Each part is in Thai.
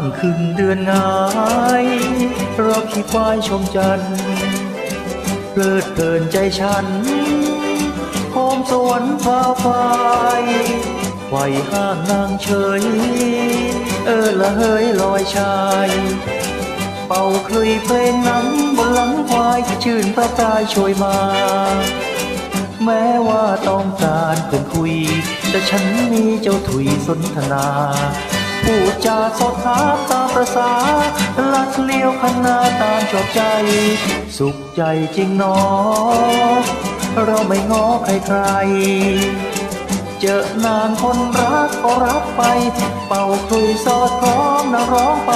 างขึ้นเดือนงายรอขี่ควายชมจันทร์เพลิดเพลินใจฉันหอมสวรรค์ฟ้าไฟไขว่ห้างนางเฉย เออละเฮยลอยชาย เป่าคลุยเพลงนั้นบนหลังควายชื่นพระกายช่วยมา แม้ว่าต้องการเพื่อนคุย แต่ฉันมีเจ้าถุยสนทนา พูดจาสดถามตามประสาลักเลี้ยวขนาตามชอบใจ สุขใจจริงนอเราไม่ง้อใครใครๆเจอนานคนรักก็รับไป เป่าคุยสอดคล้องนักร้องไป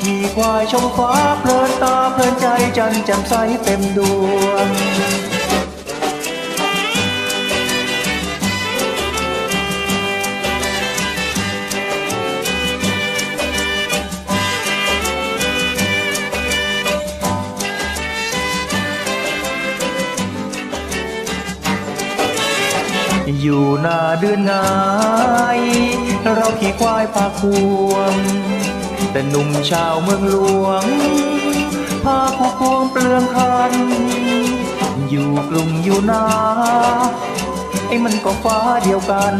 ขี่ควายชมฟ้าเพลินตาเพลินใจจันแจ่มใสเต็มดวง อยู่หน้าเดือนงาย เราขี่ควายพาควง แต่หนุ่มชาวเมืองหลวง พาผู้ควงเปลืองคัน อยู่กรุงอยู่นาไอ้มันก็ฟ้าเดียวกัน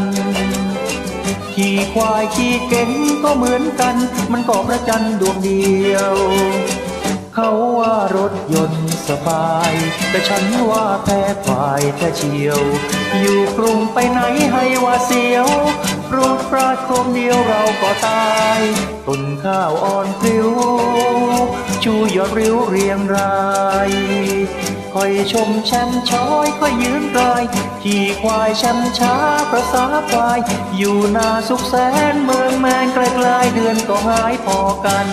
ขี่ควายขี่เก่งก็เหมือนกัน มันก็ประจันดวงเดียว เขาว่ารถยนต์สบาย แต่ฉันว่าแพ้ควาย แค่เชียว อยู่กรุงไปไหนให้ว่าเสียวปรูดปราดโคมเดียวเราก็ตายต้นข้าวอ่อนพริ้ว ชูยอดริ้วเรียงรายคอยชมแชมช้อยคอยยืนกลายขี่ควายแชมช้าประสาควาย อยู่นาสุขแสนเมืองแมนไกลๆเดือนก็หายพอกัน